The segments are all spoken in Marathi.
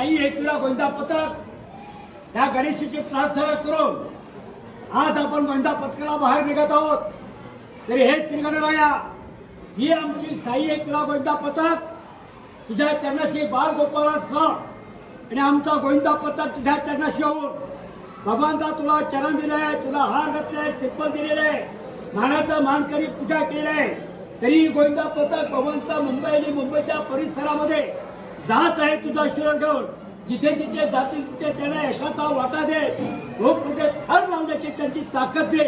आपली साई एकविरा गोंदा पथक. या गणेशाची प्रार्थना करून आज आपण गोंदा पथकाला बाहेर निघत आहोत. तरी हे श्रीगणराया ही आमची साई एकविरा गोंदा पथक. तुझ्या चरणाशी बाळ गोपाळासह आणि आमचा गोविंदा पथक तुझ्या चरणाशी होऊन भगवंता तुला चरण दिले तुला हार घातले सिप्पल दिलेले आहे. मानाचा मानकरी पूजा केली तरी गोविंदा पथक भगवंत मुंबई आणि मुंबईच्या परिसरामध्ये जात आहे तुझा शिरोळ घेऊन जिथे जिथे जातील तिथे त्यांना यशाचा वाटा दे. खूप मोठे थर लावण्याची त्यांची ताकद दे.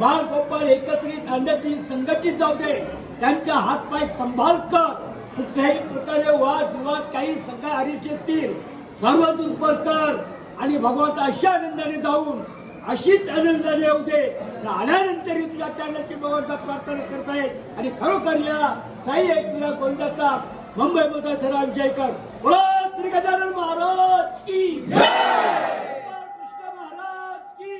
बाळ गोपाळ एकत्रित आणण्याची संघटित जाऊ दे. त्यांच्या हातपाय संभाल कर. कुठल्याही प्रकारे वाद विवाद काही सगळ्या हरीचे असतील. सर्व दुर्बर कर. आणि भगवंत अशा आनंदाने जाऊन अशीच आनंदाने येऊ दे. आल्यानंतरही तुझ्या चरणाची भगवंता प्रार्थना करतायत. आणि खरोखर या साई एकविरा गोंदाचा मुंबईमध्ये जरा विजय कर. बोला श्री गजानन महाराज की गोपाळ कृष्ण महाराज की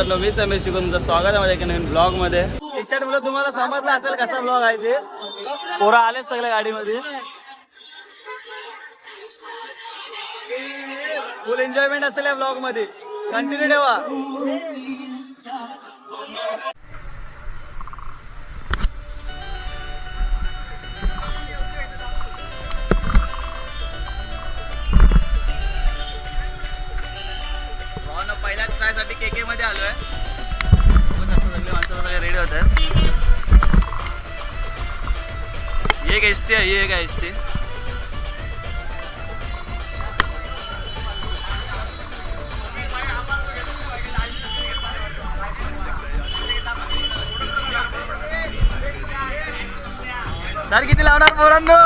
नमस्कार मित्रांनो मी एस शिकून तुमचं स्वागत आहे माझ्या एका नवीन ब्लॉगमध्ये टी शर्ट मुलं तुम्हाला समजलं असेल कसा ब्लॉग आहे ते. पोरं आले सगळ्या गाडीमध्ये. फुल एन्जॉयमेंट असेल या ब्लॉगमध्ये. कंटिन्यू ठेवा. ट्रायसाठी के के मध्ये आलो आहे शकता सगळे माणसं सगळे रेडी होत आहेत एक एस टी आहे ही एक एस टी सर किती लावणार पोरांनो?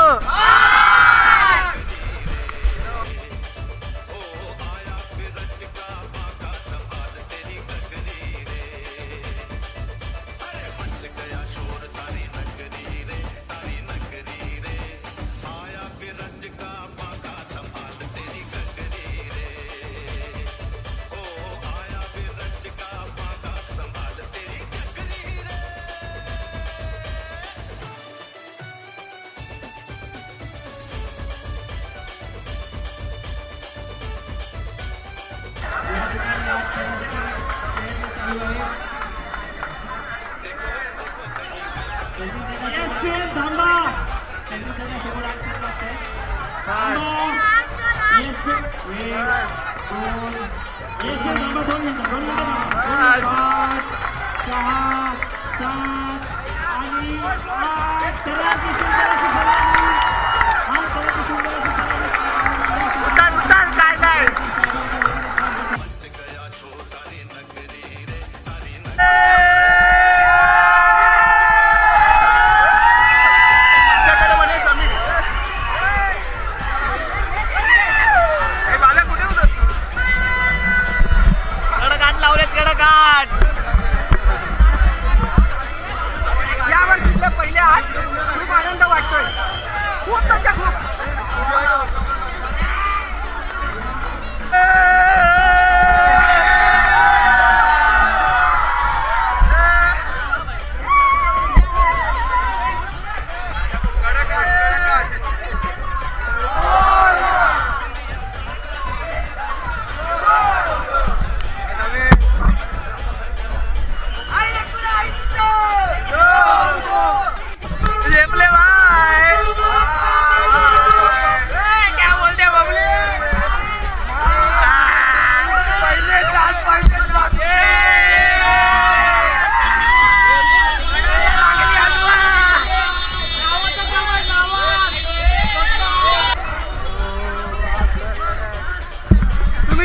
आणि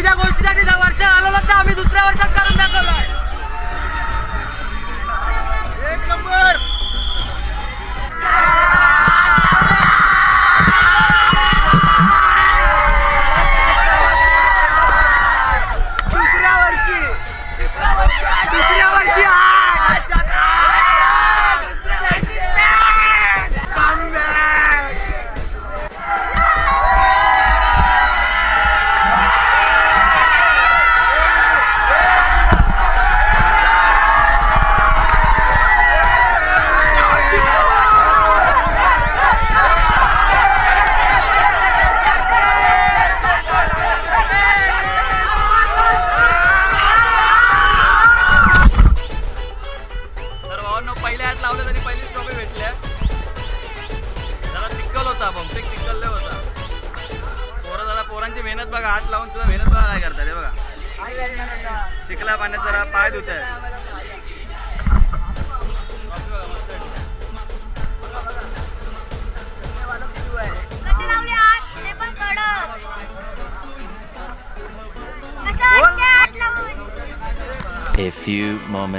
तुम्ही ज्या गोष्टीसाठी वर्ष आलो ना आम्ही दुसऱ्या वर्षात करून दाखवलोय एक नंबर.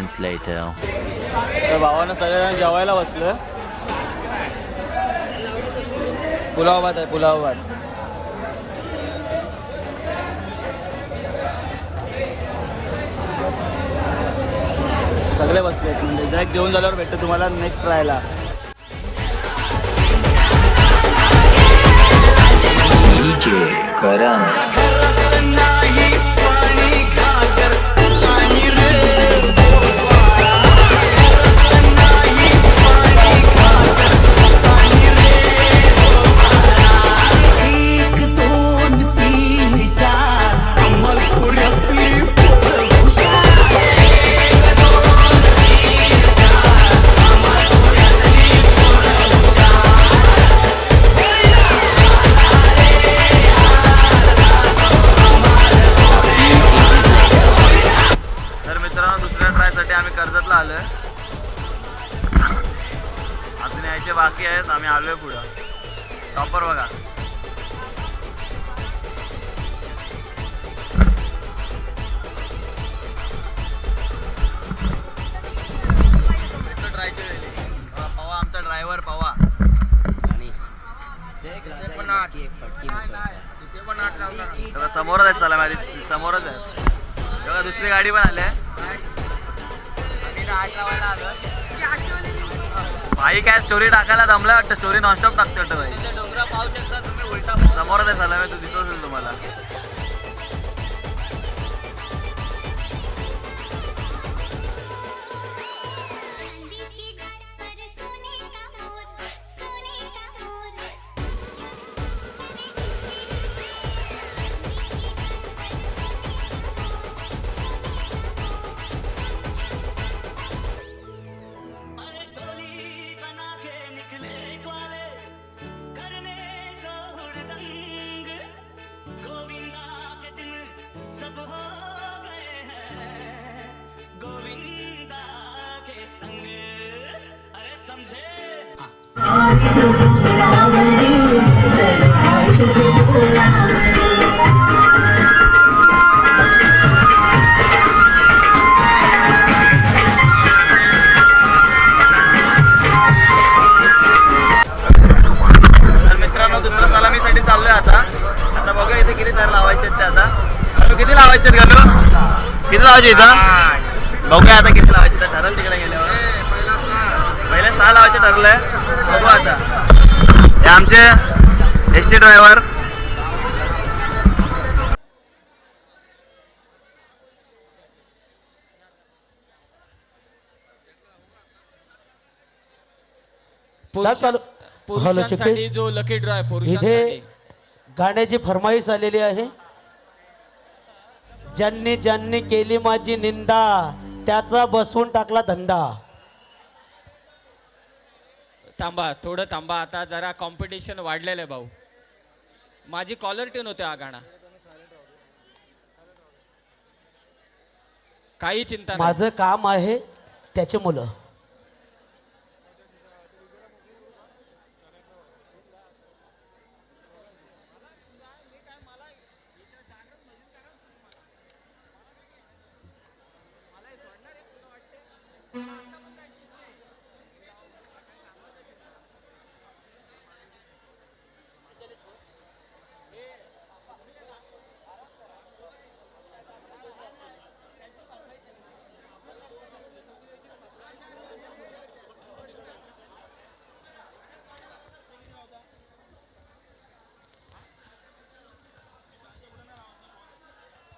Moments later. तर भावानं सगळेजण जेवायला बसलं. पुलाव भात आहे पुलाव भात सगळे बसले म्हणजे जॅक जेवण झाल्यावर भेटतं तुम्हाला नेक्स्ट ट्रायला DJ समोरच आहे चला माझी समोरच आहे तेव्हा दुसरी गाडी पण आली आहे भाई काय स्टोरी टाकायला दमला वाटतं? स्टोरी नॉनस्टॉप टाकतो वाटतं भाई. समोरच आहे चला तू दिसत असेल तुम्हाला. किती लावायचे आहेत ते आता. किती लावायचे आहेत किती इथं बघूया आता किती लावायचे तर ठरल तिकडे गेल्यावर. सहा लावायचे ठरलंय. बघू आता. हे आमचे एस टी ड्रायव्हर पुरुषांसाठी जो लकी ड्रॉ आहे पुरुषांसाठी. गाण्याची फरमाईश आलेली आहे. ज्यांनी ज्यांनी केली माझी निंदा त्याचा बसवून टाकला धंदा. थांबा थोडं थांबा. आता जरा कॉम्पिटिशन वाढलेलं आहे भाऊ. माझी कॉलर ट्यून होते हा गाणा. काही चिंता नाही. माझं काम आहे त्याचे मुलं.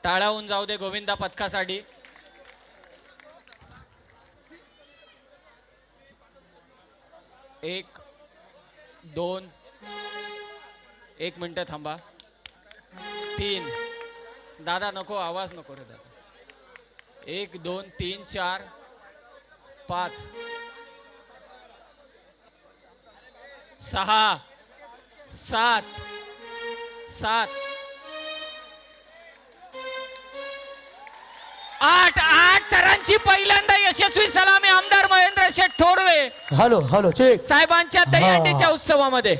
टाळावून जाऊ दे गोविंदा पथकासाठी एक दोन एक मिनटं थांबा. तीन. दादा नको आवाज नको रे दादा. एक दोन तीन चार पाच. सहा सात सात. आठ आठ थरांची पहिल्यांदा यशस्वी सलामी आमदार Mahendra Sheth Thorve hello hello check. साहेबांच्या दहीहंडीच्या उत्सवामध्ये.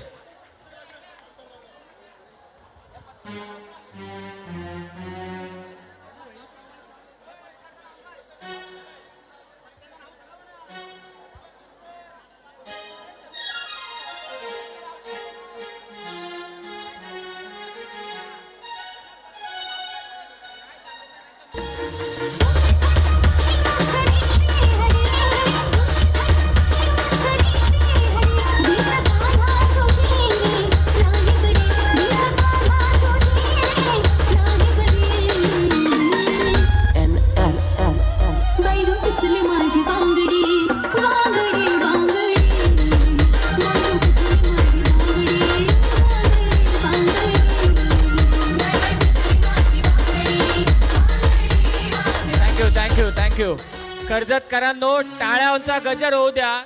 कर्जतकरांनो टाळ्यांचा गजर होऊ द्या.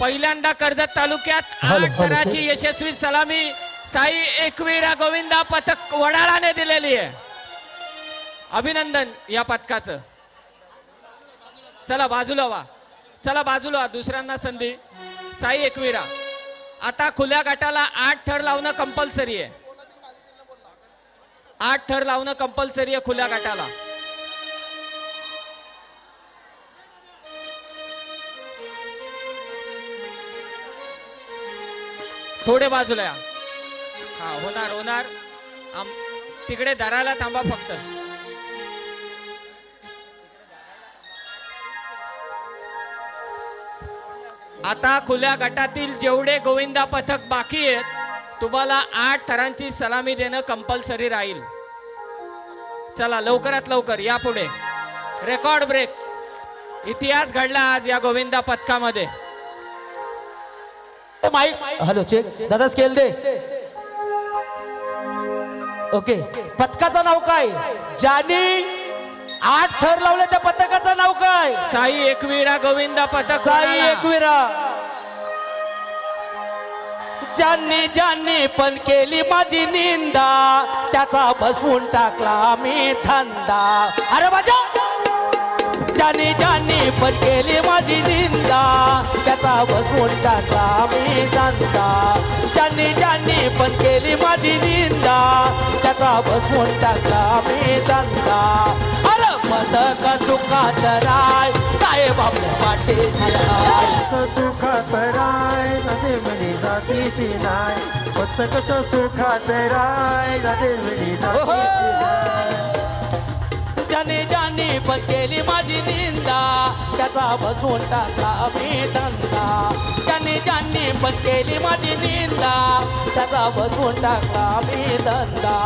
पहिल्यांदा कर्जत तालुक्यात आठ थराची यशस्वी सलामी साई एकवीरा गोविंदा पथक वडाळाने दिलेली आहे. अभिनंदन या पथकाचं. चला बाजूला व्हा चला बाजूला. दुसऱ्यांना संधी. साई एकवीरा. आता खुल्या गटाला आठ थर लावणं कंपल्सरी आहे. आठ थर लावणं कंपल्सरी आहे खुल्या गटाला. थोडे बाजूला या. हा होणार होणार. आम- तिकडे दराला थांबा फक्त. आता खुल्या गटातील जेवढे गोविंदा पथक बाकी आहेत तुम्हाला आठ थरांची सलामी देणं कंपल्सरी राहील. चला लवकरात लवकर या पुढे. रेकॉर्ड ब्रेक इतिहास घडला आज या गोविंदा पथकामध्ये. Mike hello check. दादा स्केल दे. ओके. पथकाचं नाव काय? ज्यांनी आठ थर लावले त्या पथकाचं नाव काय? साई एकवीरा गोविंदा पथक साई. एकविरा. ज्यांनी ज्यांनी पण केली माझी निंदा त्याचा बसवून टाकला मी धंदा. अरे माझ्या ज्यांनी ज्यांनी पण केली माझी निंदा त्याचा बसवून टाकला मी धंदा ज्यांनी ज्यांनी पण केली माझी निंदा त्याचा बसवून टाकला मी धंदा अरे पदक सुखात राय साहेब आपल्या पाठीशी राय. सुखात राय नदी म्हणी जातीची नाय. कसं सुखात राय नदी म्हणी जातीची नाय. ज्याने ज्याने पण केली माझी निंदा. त्याचा बसून टाका मी धंदा. ज्याने ज्याने पण केली माझी निंदा. त्याचा बसून टाका मी धंदा.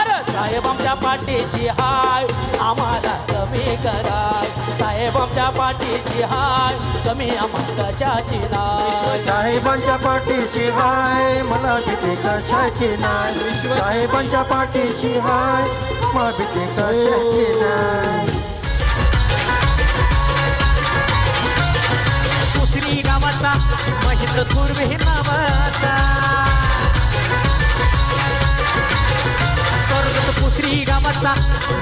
अरे साहेब आमच्या पाठीची हाय आम्हाला कमी कराय. साहेब आमच्या पाठीची हाय कमी आम्हाला कशाची नाय साहेबांच्या पाठीशी हाय मला भीती कशाची नाही. साहेबांच्या पाठीशी हाय मला भीती कशाची नाही. दुसरी गावाचा महेंद्र थोरवे हे नावाचा. कर्जत दुसरी गावाचा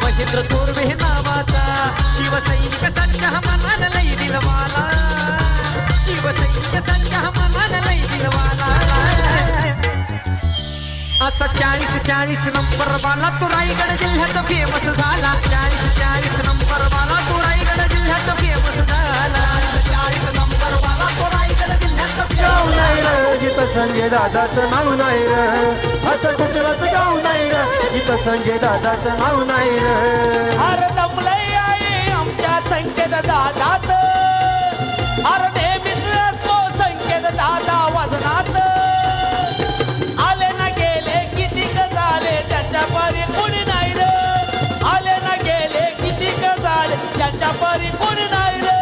महेंद्र थोरवे हे नावाचा. शिवसैनिक संचा मनान लई दिलवाला. शिवसैनिक लई दिलवाला असा चाळीस चाळीस नंबर वाला तो रायगड जिल्ह्यात फेमस झाला चाळीस चाळीस नंबर वाला तो रायगड जिल्ह्यात फेमस झाला चाळीस नंबर वाला तो रायगड जिल्ह्यात गाव नाही जिथं संजय दादाचं नाव नाही र असं कुठलंच गाव नाही र जिथं संजय दादाचं नाव नाही र अरे दमलय आहे आमच्या संजय दादात अरे दादा वजनात. आले ना गेले किती झाले त्याच्या परी कोणी नाही रे. आले ना गेले किती झाले त्याच्या परी कोणी नाही रे.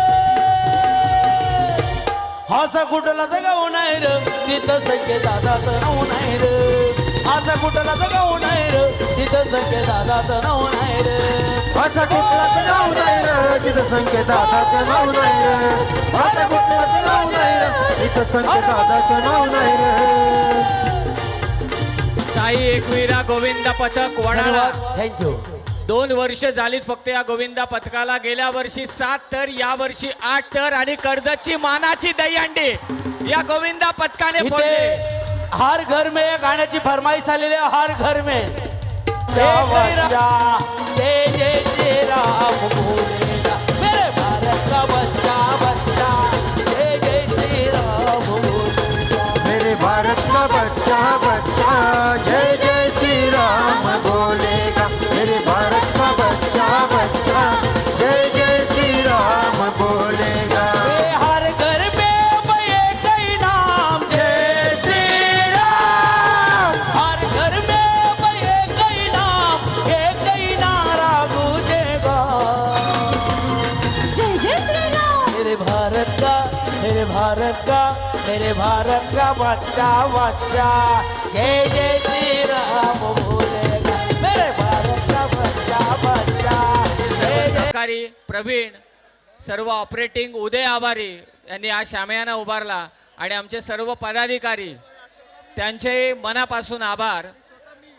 असं कुठलाच गाव नाही रे. तिथं संकेत दादाचं नाव नाही रे. असं कुठलाच गाव नाही रे. तिथं संकेत दादाचं नाव नाही रे. असं कुठलंच गाव नाही र. जिथं संजय दादाचं नाव नाही रे. असं कुठलंच गाव नाही र. जिथं संजय दादाचं नाव नाही र. साई एकविरा गोविंद पथक वडाळा थँक्यू दोन वर्ष झालीत फक्त या गोविंदा पथकाला. गेल्या वर्षी सात तर या वर्षी आठ तर आणि कर्जतची मानाची दहीहंडी या गोविंदा पथकाने फोडली. इथे हर घर में या गाण्याची फरमाईश आलेली आहे हर घर में. जय जय जय जय राम. बोलेगा मेरे भारत का मेरे भारत बच्चा जय जय श्री राम बोलेगा मेरे भारत का बच्चा बच्चा. जय प्रवीण सर्व ऑपरेटिंग उदय आभारी यांनी आज शामयाना उभारला आणि आमचे सर्व पदाधिकारी त्यांचे मनापासून आभार.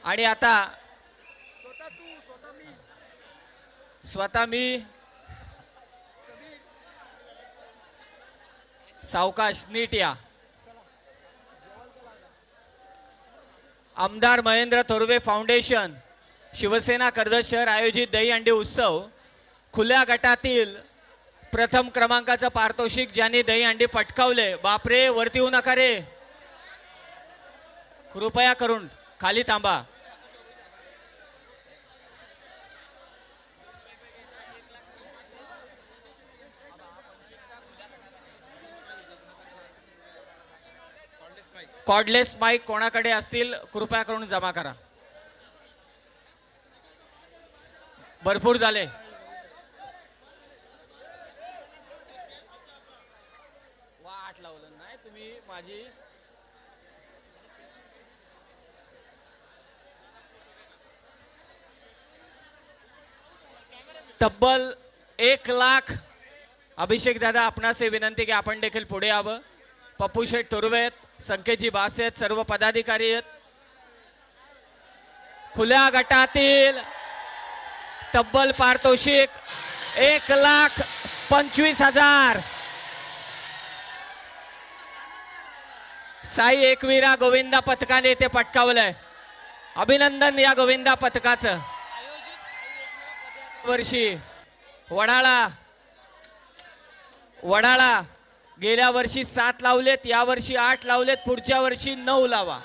आणि आता स्वतः मी सावकाश नीट या. आमदार महेंद्र थोरवे फाउंडेशन शिवसेना कर्जत शहर आयोजित दहीहंडी उत्सव खुल्या गटातील प्रथम क्रमांकाचं पारितोषिक ज्यांनी दहीहंडी पटकावले बापरे वरती होऊ नका रे. कृपया करून खाली थांबा. कॉर्डलेस माईक कोणाकडे असतील कृपया करून जमा करा. भरपूर झाले. वाट लावलं नाही तुम्ही माझी. तब्बल एक लाख अभिषेक दादा आपणास विनंती की आपण देखील पुढे यावं. पप्पू शेठ तुर्वे आहेत संकेतजी बासे आहेत सर्व पदाधिकारी आहेत. खुल्या गटातील तब्बल पारितोषिक एक लाख पंचवीस हजार. साई एकवीरा गोविंदा पथकाने इथे पटकावलंय. अभिनंदन या गोविंदा पथकाचं. वर्षी. वडाळा. वडाळा. गेल्या वर्षी सात लावलेत या वर्षी आठ लावलेत पुढच्या वर्षी नऊ लावा.